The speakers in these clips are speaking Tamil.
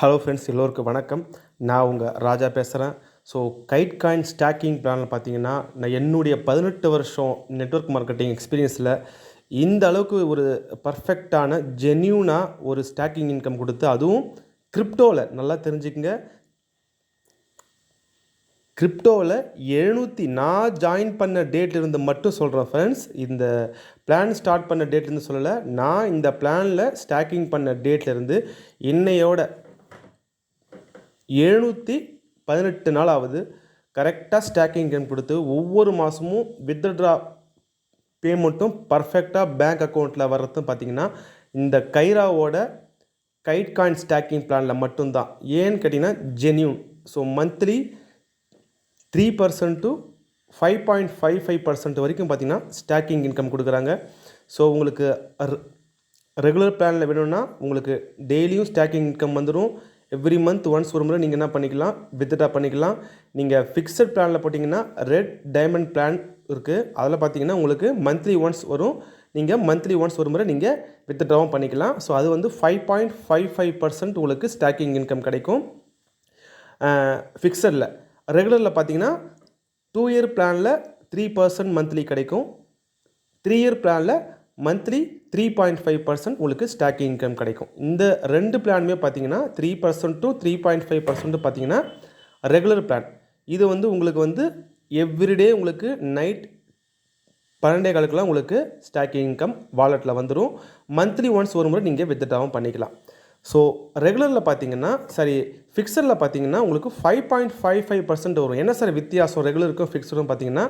ஹலோ ஃப்ரெண்ட்ஸ் எல்லோருக்கும் வணக்கம். நான் உங்கள் ராஜா பேசுகிறேன் ஸோ கைட் காயின் ஸ்டாக்கிங் பிளானில் பார்த்தீங்கன்னா நான் என்னுடைய பதினெட்டு வருஷம் நெட்வொர்க் மார்க்கெட்டிங் எக்ஸ்பீரியன்ஸில் இந்த அளவுக்கு ஒரு பர்ஃபெக்டான ஜென்யூனாக ஒரு ஸ்டாக்கிங் இன்கம் கொடுத்து அதுவும் கிரிப்டோவில் நல்லா தெரிஞ்சுக்கங்க. கிரிப்டோவில் எழுநூற்றி நான் ஜாயின் பண்ண டேட்லேருந்து மட்டும் சொல்கிறேன் ஃப்ரெண்ட்ஸ் இந்த பிளான் ஸ்டார்ட் பண்ண டேட்லேருந்து சொல்லலை. நான் இந்த பிளானில் ஸ்டாக்கிங் பண்ண டேட்லேருந்து இன்னையோட எழுநூற்றி பதினெட்டு நாள் ஆகுது கரெக்டாக ஸ்டாக்கிங் இன்கம் கொடுத்து ஒவ்வொரு மாதமும் வித்ட்ரா பேமெண்ட்டும் பர்ஃபெக்டாக பேங்க் அக்கௌண்ட்டில் வர்றதும் பார்த்தீங்கன்னா இந்த கைராவோட கைட் காயின் ஸ்டாக்கிங் பிளானில் மட்டும்தான். ஏன்னு கேட்டிங்கன்னா genuine so monthly three percent to five point five five percent வரைக்கும் பார்த்தீங்கன்னா ஸ்டாக்கிங் இன்கம் கொடுக்குறாங்க. ஸோ உங்களுக்கு ரெகுலர் பிளானில் வேணும்னா உங்களுக்கு டெய்லியும் ஸ்டாக்கிங் இன்கம் வந்துடும் எவ்ரி மந்த் ஒன்ஸ் ஒரு முறை நீங்கள் என்ன பண்ணிக்கலாம் வித்ட்ரா பண்ணிக்கலாம். நீங்கள் ஃபிக்ஸட் பிளானில் போட்டிங்கன்னா ரெட் டைமண்ட் பிளான் இருக்குது அதில் பார்த்தீங்கன்னா உங்களுக்கு மந்த்லி ஒன்ஸ் வரும். நீங்கள் மந்த்லி ஒன்ஸ் ஒரு முறை நீங்கள் வித்ட்ராவும் பண்ணிக்கலாம். ஸோ அது வந்து five point five five percent உங்களுக்கு ஸ்டாக்கிங் இன்கம் கிடைக்கும். ஃபிக்ஸடில் ரெகுலரில் பார்த்தீங்கன்னா டூ இயர் பிளானில் த்ரீ பர்சன்ட் மந்த்லி கிடைக்கும். த்ரீ இயர் பிளானில் monthly three point five percent உங்களுக்கு ஸ்டாக்கிங் இன்கம் கிடைக்கும். இந்த ரெண்டு பிளானுமே பார்த்தீங்கன்னா three percent to three point five percent பார்த்தீங்கன்னா ரெகுலர் பிளான் இது வந்து உங்களுக்கு வந்து எவ்ரிடே உங்களுக்கு நைட் பன்னெண்டே காலுக்குலாம் உங்களுக்கு ஸ்டாக்கிங் இன்கம் வாலெட்டில் வந்துடும் மந்த்லி ஒன்ஸ் ஒரு முறை நீங்கள் வித்ட்ராவும் பண்ணிக்கலாம். ஸோ ரெகுலரில் பார்த்தீங்கன்னா சரி ஃபிக்ஸடில் பார்த்தீங்கன்னா உங்களுக்கு five point five five percent வரும். என்ன சார் வித்தியாசம்? ரெகுலருக்கும் ஃபிக்ஸடும் பார்த்தீங்கன்னா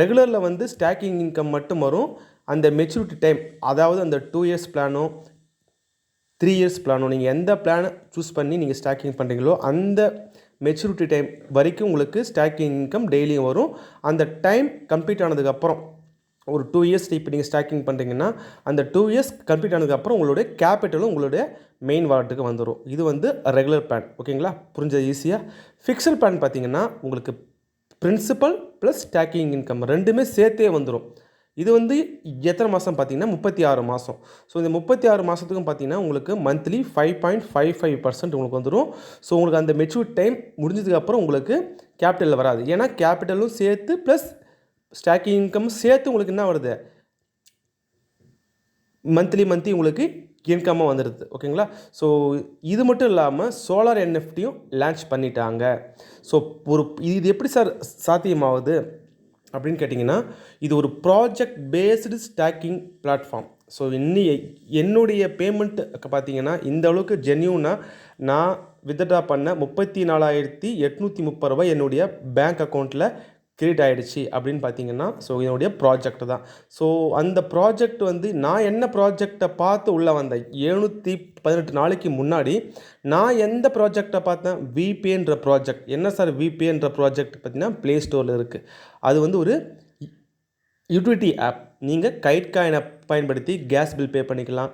ரெகுலரில் வந்து ஸ்டாக்கிங் இன்கம் மட்டும் வரும். அந்த மெச்சூரிட்டி டைம் அதாவது அந்த டூ இயர்ஸ் பிளானோ த்ரீ இயர்ஸ் பிளானோ நீங்கள் எந்த பிளானை சூஸ் பண்ணி நீங்கள் ஸ்டாக்கிங் பண்ணுறீங்களோ அந்த மெச்சூரிட்டி டைம் வரைக்கும் உங்களுக்கு ஸ்டாக்கிங் இன்கம் டெய்லியும் வரும். அந்த டைம் கம்ப்ளீட் ஆனதுக்கப்புறம் ஒரு டூ இயர்ஸ் இப்போ நீங்கள் ஸ்டாக்கிங் பண்ணுறீங்கன்னா அந்த டூ இயர்ஸ் கம்ப்ளீட் ஆனதுக்கப்புறம் உங்களுடைய கேபிட்டலும் உங்களுடைய மெயின் வாலெட்டுக்கு வந்துடும் இது வந்து ரெகுலர் பிளான் ஓகேங்களா? புரிஞ்சது ஈஸியாக ஃபிக்ஸட் பிளான் பார்த்தீங்கன்னா உங்களுக்கு பிரின்சிபல் ப்ளஸ் ஸ்டாக்கிங் இன்கம் ரெண்டுமே சேர்த்தே வந்துடும் இது வந்து எத்தனை மாதம் பார்த்தீங்கன்னா முப்பத்தி ஆறு மாதம் ஸோ இந்த முப்பத்தி ஆறு மாதத்துக்கும் பார்த்தீங்கன்னா உங்களுக்கு monthly five point five five percent உங்களுக்கு வந்துடும் ஸோ உங்களுக்கு அந்த மெச்சூர் டைம் முடிஞ்சதுக்கப்புறம் உங்களுக்கு கேபிட்டலில் வராது. ஏன்னா கேபிட்டலும் சேர்த்து ப்ளஸ் ஸ்டாக்கிங் இன்கம் சேர்த்து உங்களுக்கு என்ன வருது? மந்த்லி மந்த்லி உங்களுக்கு இன்கம்மாக வந்துடுது ஓகேங்களா ஸோ இது மட்டும் இல்லாமல் சோலார் என்எஃப்டியும் லான்ச் பண்ணிட்டாங்க. ஸோ ஒரு இது எப்படி சார் சாத்தியமாகுது? அப்படின்னு கேட்டிங்கன்னா இது ஒரு project based staking platform so இன்னி என்னுடைய பேமெண்ட்டு பார்த்தீங்கன்னா இந்த அளவுக்கு ஜென்யூனாக நான் வித்ட்ரா பண்ண முப்பத்தி நாலாயிரத்தி எட்நூற்றி முப்பது ரூபாய் என்னுடைய பேங்க் அக்கௌண்ட்டில் கிரியேட் ஆகிடுச்சு அப்படின்னு பார்த்தீங்கன்னா ஸோ என்னுடைய ப்ராஜெக்ட் தான். ஸோ அந்த ப்ராஜெக்ட் வந்து நான் என்ன ப்ராஜெக்டை பார்த்து உள்ளே வந்தேன்? எழுநூற்றி பதினெட்டு நாளைக்கு முன்னாடி நான் எந்த ப்ராஜெக்டை பார்த்தேன்? விபிஎன்ற ப்ராஜெக்ட் என்ன சார் விபிஎன்ற ப்ராஜெக்ட் பார்த்தீங்கன்னா ப்ளே ஸ்டோரில் இருக்குது அது வந்து ஒரு யூட்டிலிட்டி ஆப் நீங்கள் கைட் காயினை பயன்படுத்தி கேஸ் பில் பே பண்ணிக்கலாம்.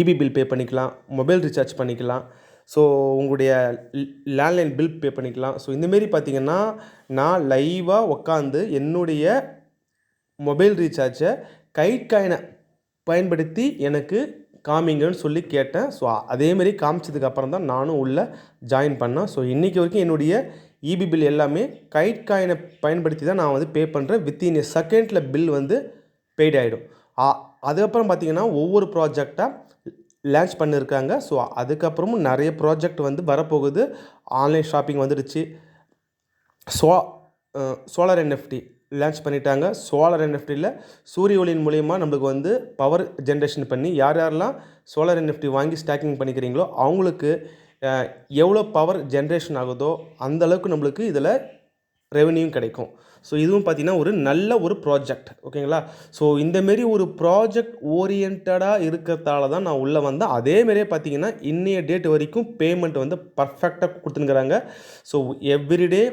இபி பில் பே பண்ணிக்கலாம். மொபைல் ரீசார்ஜ் பண்ணிக்கலாம். ஸோ உங்களுடைய லேண்ட்லைன் பில் பே பண்ணிக்கலாம். ஸோ இந்தமாரி பார்த்தீங்கன்னா நான் லைவாக உட்காந்து என்னுடைய மொபைல் ரீசார்ஜை கைட் காயினை பயன்படுத்தி எனக்கு காமிங்கன்னு சொல்லி கேட்டேன். ஸோ அதேமாரி காமிச்சதுக்கப்புறம் தான் நானும் உள்ளே ஜாயின் பண்ணேன். ஸோ இன்றைக்கி வரைக்கும் என்னுடைய இபி பில் எல்லாமே கைட் காயினை பயன்படுத்தி தான் நான் வந்து பே பண்ணுறேன் வித்தின் எ செகண்டில் பில் வந்து பெய்ட் ஆகிடும் அதுக்கப்புறம் பார்த்தீங்கன்னா ஒவ்வொரு ப்ராஜெக்டாக லான்ச் பண்ணியிருக்காங்க ஸோ அதுக்கப்புறமும் நிறைய ப்ராஜெக்ட் வந்து வரப்போகுது. ஆன்லைன் ஷாப்பிங் வந்துடுச்சு சோ சோலார் என்எஃப்டி லான்ச் பண்ணிட்டாங்க. சோலார் என்எஃப்டியில் சூரிய ஒளியின் மூலயமா நம்மளுக்கு வந்து பவர் ஜென்ரேஷன் பண்ணி யார் யாரெல்லாம் சோலார் என்எஃப்டி வாங்கி ஸ்டாக்கிங் பண்ணிக்கிறீங்களோ அவங்களுக்கு எவ்வளோ பவர் ஜென்ரேஷன் ஆகுதோ அந்தளவுக்கு நம்மளுக்கு இதில் ரெவன்யூ கிடைக்கும். ஸோ இதுவும் பார்த்திங்கன்னா ஒரு நல்ல ஒரு ப்ராஜெக்ட் ஓகேங்களா ஸோ இந்தமாரி ஒரு ப்ராஜெக்ட் ஓரியன்டாக இருக்கிறதால தான் நான் உள்ளே வந்தேன். அதேமாரியே பார்த்தீங்கன்னா இன்றைய டேட் வரைக்கும் பேமெண்ட் வந்து பர்ஃபெக்டாக கொடுத்துனுக்குறாங்க ஸோ எவ்ரிடே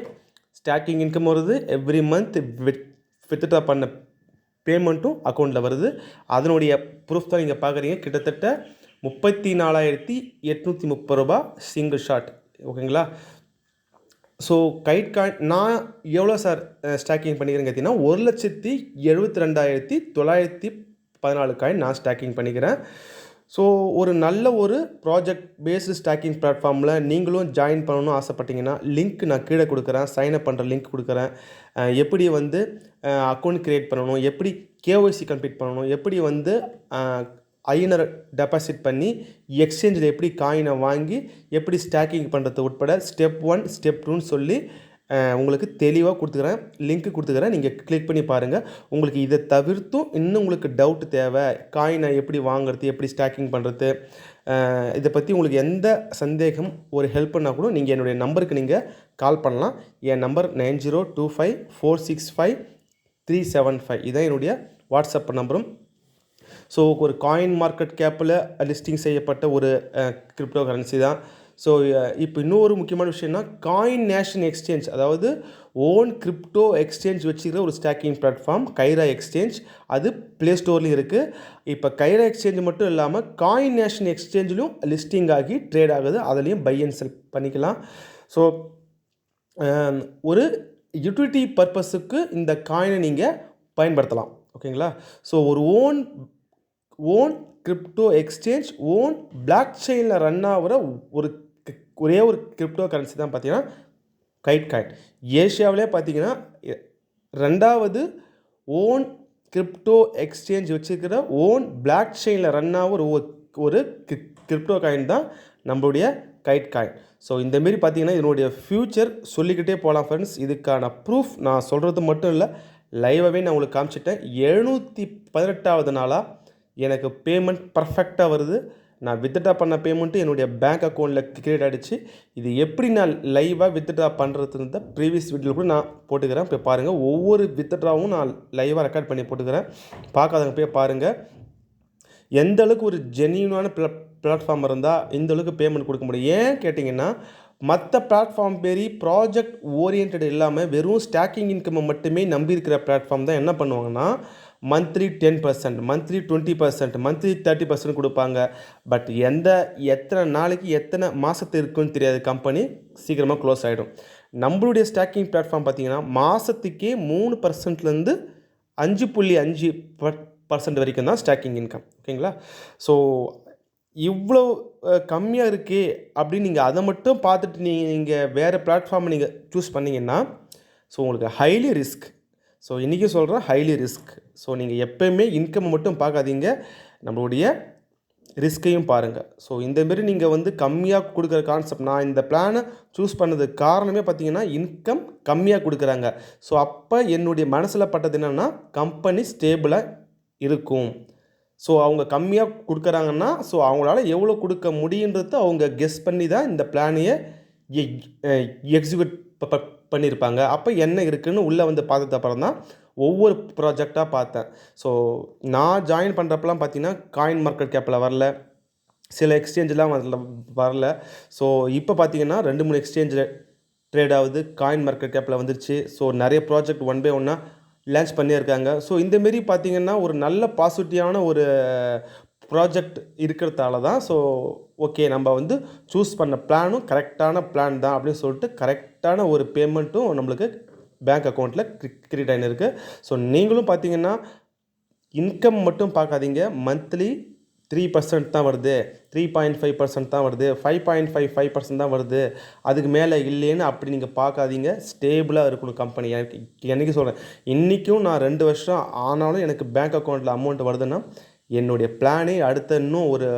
ஸ்டாக்கிங் இன்கம் வருது. எவ்ரி மந்த் வித் வித்ட்ரா பண்ண பேமெண்ட்டும் அக்கௌண்ட்டில் வருது. அதனுடைய ப்ரூஃப் தான் நீங்கள் பார்க்குறீங்க கிட்டத்தட்ட முப்பத்தி நாலாயிரத்தி எட்நூற்றி முப்பது ரூபா சிங்கிள் ஷாட் ஓகேங்களா ஸோ கைட் காயின் நான் எவ்வளோ சார் ஸ்டாக்கிங் பண்ணிக்கிறேன்னு கேட்டிங்கன்னா ஒரு லட்சத்தி எழுபத்தி ரெண்டாயிரத்தி தொள்ளாயிரத்தி பதினாலு காயின் நான் ஸ்டாக்கிங் பண்ணிக்கிறேன். ஸோ ஒரு நல்ல ஒரு ப்ராஜெக்ட் பேஸ்டு ஸ்டாக்கிங் பிளாட்ஃபார்மில் நீங்களும் ஜாயின் பண்ணணும்னு ஆசைப்பட்டீங்கன்னா லிங்க் நான் கீழே கொடுக்குறேன். சைன் அப் பண்ணுற லிங்க் கொடுக்குறேன். எப்படி வந்து அக்கௌண்ட் க்ரியேட் பண்ணணும்? எப்படி கேஒய்சி கம்ப்ளீட் பண்ணணும்? எப்படி வந்து ஐநர் டெபாசிட் பண்ணி எக்ஸ்சேஞ்சில் எப்படி காயினை வாங்கி எப்படி ஸ்டாக்கிங் பண்ணுறது உட்பட ஸ்டெப் ஒன் ஸ்டெப் டூன்னு சொல்லி உங்களுக்கு தெளிவாக கொடுத்துக்கிறேன். லிங்க் கொடுத்துக்கிறேன். நீங்கள் கிளிக் பண்ணி பாருங்கள் உங்களுக்கு இதை தவிர்த்தும் இன்னும் உங்களுக்கு டவுட் தேவை. காயினை எப்படி வாங்குறது எப்படி ஸ்டாக்கிங் பண்ணுறது இதை பற்றி உங்களுக்கு எந்த சந்தேகம் ஒரு ஹெல்ப் பண்ணால் கூட நீங்கள் என்னுடைய நம்பருக்கு நீங்கள் கால் பண்ணலாம். என் number nine zero two five four six five three seven five. இதான் என்னுடைய வாட்ஸ்அப் நம்பரும் ஸோ ஒரு காயின் மார்க்கெட் கேப்பில் லிஸ்டிங் செய்யப்பட்ட ஒரு கிரிப்டோ கரன்சி தான். ஸோ இப்போ இன்னொரு முக்கியமான விஷயம்னா காயின் நேஷன் எக்ஸ்சேஞ்ச் அதாவது ஓன் கிரிப்டோ எக்ஸ்சேஞ்ச் வச்சுக்கிற ஒரு ஸ்டாக்கிங் பிளாட்ஃபார்ம் கைரா எக்ஸ்சேஞ்ச் அது ப்ளே ஸ்டோர்லேயும் இருக்குது இப்போ கைரா எக்ஸ்சேஞ்ச் மட்டும் இல்லாமல் காயின் நேஷன் எக்ஸ்சேஞ்சிலும் லிஸ்டிங் ஆகி ட்ரேட் ஆகுது. அதுலேயும் பை அண்ட் செல் பண்ணிக்கலாம். ஸோ ஒரு யூட்டிலிட்டி பர்பஸுக்கு இந்த காயினை நீங்கள் பயன்படுத்தலாம். ஓகேங்களா ஸோ ஒரு own own crypto exchange own block செயினில் ரன் ஆகிற ஒரு ஒரே ஒரு கிரிப்டோ கரன்சி தான் பார்த்தீங்கன்னா கைட் காயின் ஏஷியாவிலே பார்த்தீங்கன்னா எ- ரெண்டாவது ஓன் கிரிப்டோ எக்ஸ்சேஞ்ச் வச்சுருக்கிற ஓன் பிளாக் செயினில் ரன் ஆகிற ஒரு ஒரு கிரிப்டோ காயின் தான் நம்மளுடைய கைட் காயின் ஸோ இந்தமாரி பார்த்தீங்கன்னா இதனுடைய ஃப்யூச்சர் சொல்லிக்கிட்டே போகலாம் ஃப்ரெண்ட்ஸ் இதுக்கான ப்ரூஃப் நான் சொல்கிறது மட்டும் இல்லை லைவாகவே நான் உங்களுக்கு காமிச்சிட்டேன். எழுநூற்றி பதினெட்டாவது நாளாக எனக்கு பேமெண்ட் பர்ஃபெக்டாக வருது. நான் வித்ட்ரா பண்ண பேமெண்ட்டு என்னுடைய பேங்க் அக்கௌண்ட்டில் கிரியேட் ஆகிடுச்சு இது எப்படி நான் லைவாக வித்ட்ரா பண்ணுறதுன்னு ப்ரீவியஸ் வீடியோவில் கூட நான் போட்டுக்கிறேன். போய் பாருங்கள் ஒவ்வொரு வித்ட்ராவும் நான் லைவாக ரெக்கார்ட் பண்ணி போட்டுக்கிறேன். பார்க்காதவங்க போய் பாருங்கள் எந்த அளவுக்கு ஒரு ஜென்யூனான பிள பிளாட்ஃபார்ம் இருந்தால் இந்த அளவுக்கு பேமெண்ட் கொடுக்க முடியும். ஏன் கேட்டிங்கன்னா மற்ற பிளாட்ஃபார்ம் பேரி ப்ராஜெக்ட் ஓரியன்ட் இல்லாமல் வெறும் ஸ்டாக்கிங் இன்கம்மை மட்டுமே நம்பி இருக்கிற பிளாட்ஃபார்ம் தான் என்ன பண்ணுவாங்கன்னா monthly ten percent monthly twenty percent monthly thirty percent கொடுப்பாங்க. பட் எந்த எத்தனை நாளைக்கு எத்தனை மாதத்து இருக்குன்னு தெரியாது கம்பெனி சீக்கிரமாக க்ளோஸ் ஆகிடும் நம்மளுடைய ஸ்டாக்கிங் பிளாட்ஃபார்ம் பார்த்தீங்கன்னா மாதத்துக்கே மூணு பர்சன்ட்லேருந்து அஞ்சு புள்ளி அஞ்சு பர்சன்ட் வரைக்கும் தான் ஸ்டாக்கிங் இன்கம் ஓகேங்களா ஸோ இவ்வளோ கம்மியாக இருக்கே அப்படின்னு நீங்கள் அதை மட்டும் பார்த்துட்டு நீங்கள் நீங்கள் வேறு பிளாட்ஃபார்மை நீங்கள் சூஸ் பண்ணிங்கன்னா ஸோ உங்களுக்கு ஹைலி ரிஸ்க் ஸோ இன்றைக்கி சொல்கிறேன் ஹைலி ரிஸ்க் ஸோ நீங்கள் எப்போயுமே இன்கம் மட்டும் பார்க்காதீங்க. நம்மளுடைய ரிஸ்க்கையும் பாருங்கள் ஸோ இந்தமாரி நீங்கள் வந்து கம்மியாக கொடுக்குற கான்செப்ட் நான் இந்த பிளானை சூஸ் பண்ணதுக்கு காரணமே பார்த்தீங்கன்னா இன்கம் கம்மியாக கொடுக்குறாங்க. ஸோ அப்போ என்னுடைய மனசில் பட்டது என்னென்னா கம்பெனி ஸ்டேபிளாக இருக்கும். ஸோ அவங்க கம்மியாக கொடுக்குறாங்கன்னா ஸோ அவங்களால எவ்வளோ கொடுக்க முடியுன்றத அவங்க கெஸ் பண்ணி தான் இந்த பிளானையே எக்ஸிக்யூட் பண்ணியிருப்பாங்க. அப்போ என்ன இருக்குதுன்னு உள்ளே வந்து பார்த்தது அப்புறம் தான் ஒவ்வொரு ப்ராஜெக்டாக பார்த்தேன். ஸோ நான் ஜாயின் பண்ணுறப்பலாம் பார்த்தீங்கன்னா காயின் மார்க்கெட் கேப்பில் வரல. சில எக்ஸ்சேஞ்செலாம் வரல வரல. ஸோ இப்போ பார்த்தீங்கன்னா ரெண்டு மூணு எக்ஸ்சேஞ்சில் ட்ரேட் ஆகுது. காயின் மார்க்கெட் கேப்பில் வந்துருச்சு. ஸோ நிறைய ப்ராஜெக்ட் ஒன் பை ஒன்னாக லான்ச் பண்ணியிருக்காங்க. ஸோ இந்தமாரி பார்த்தீங்கன்னா ஒரு நல்ல பாசிட்டிவான ஒரு ப்ராஜெக்ட் இருக்கிறதால தான் ஸோ ஓகே நம்ம வந்து சூஸ் பண்ண பிளானும் கரெக்டான பிளான் தான் அப்படின்னு சொல்லிட்டு கரெக்டான ஒரு பேமெண்ட்டும் நம்மளுக்கு பேங்க் அக்கௌண்ட்டில் கிரியேட் ஆகிருக்கு ஸோ நீங்களும் பார்த்தீங்கன்னா இன்கம் மட்டும் பார்க்காதீங்க. மந்த்லி த்ரீ பர்சன்ட் தான் வருது. த்ரீ பாயிண்ட் ஃபைவ் பர்சன்ட் தான் வருது. Five point five five percent தான் வருது. அதுக்கு மேலே இல்லைன்னு அப்படி நீங்கள் பார்க்காதீங்க. ஸ்டேபிளாக இருக்கணும் கம்பெனி எனக்கு என்னைக்கு சொல்கிறேன் இன்றைக்கும் நான் ரெண்டு வருஷம் ஆனாலும் எனக்கு பேங்க் அக்கௌண்ட்டில் அமௌண்ட் வருதுன்னா என்னுடைய பிளானே அடுத்த இன்னும் ஒரு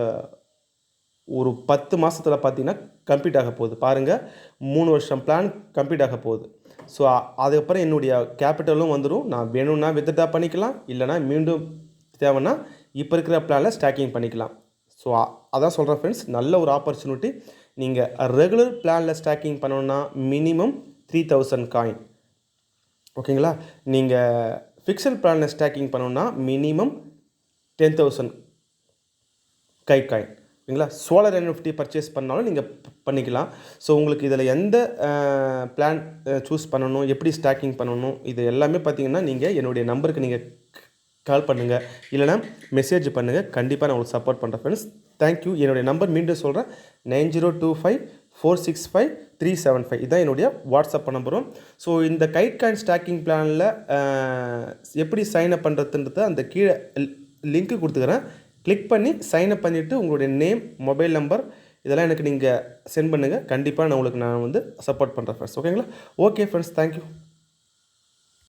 ஒரு பத்து மாதத்தில் பார்த்தீங்கன்னா கம்ப்ளீட் ஆக போகுது. பாருங்கள் மூணு வருஷம் பிளான் கம்ப்ளீட் ஆக போகுது. ஸோ அதுக்கப்புறம் என்னுடைய கேபிட்டலும் வந்துடும் நான் வேணும்னா வித்ட்ரா பண்ணிக்கலாம் இல்லைனா மீண்டும் தேவைன்னா இப்போ இருக்கிற பிளானில் ஸ்டாக்கிங் பண்ணிக்கலாம். ஸோ அதான் சொல்கிறேன் ஃப்ரெண்ட்ஸ் நல்ல ஒரு ஆப்பர்ச்சுனிட்டி நீங்கள் ரெகுலர் பிளானில் ஸ்டாக்கிங் பண்ணணுன்னா மினிமம் த்ரீ தௌசண்ட் காயின் ஓகேங்களா நீங்கள் ஃபிக்ஸட் பிளானில் ஸ்டாக்கிங் பண்ணணுன்னா மினிமம் டென் தௌசண்ட் கை காயின் ஓகேங்களா சோலார் என்எஃப்டி பர்ச்சேஸ் பண்ணாலும் நீங்கள் பண்ணிக்கலாம். ஸோ உங்களுக்கு இதில் எந்த பிளான் சூஸ் பண்ணணும் எப்படி ஸ்டாக்கிங் பண்ணணும் இது எல்லாமே பார்த்தீங்கன்னா நீங்கள் என்னுடைய நம்பருக்கு நீங்கள் கால் பண்ணுங்கள் இல்லைனா மெசேஜ் பண்ணுங்கள் கண்டிப்பாக நான் உங்களுக்கு சப்போர்ட் பண்ணுறேன் ஃப்ரெண்ட்ஸ் தேங்க்யூ என்னுடைய நம்பர் மீண்டும் சொல்கிறேன் nine zero two five four six five three seven five இதான் என்னுடைய வாட்ஸ்அப் நம்பரும் ஸோ இந்த கைட் காயின் ஸ்டாக்கிங் பிளானில் எப்படி சைன் அப் பண்ணுறதுன்றத அந்த கீழே லிங்க்கு கொடுத்துக்கிறேன். கிளிக் பண்ணி சைன் அப் பண்ணிவிட்டு உங்களுடைய நேம் மொபைல் நம்பர் இதெல்லாம் எனக்கு நீங்கள் சென்ட் பண்ணுங்கள் கண்டிப்பாக நான் உங்களுக்கு நான் வந்து சப்போர்ட் பண்ணுறேன் ஃப்ரெண்ட்ஸ் ஓகேங்களா ஓகே ஃப்ரெண்ட்ஸ் தேங்க்யூ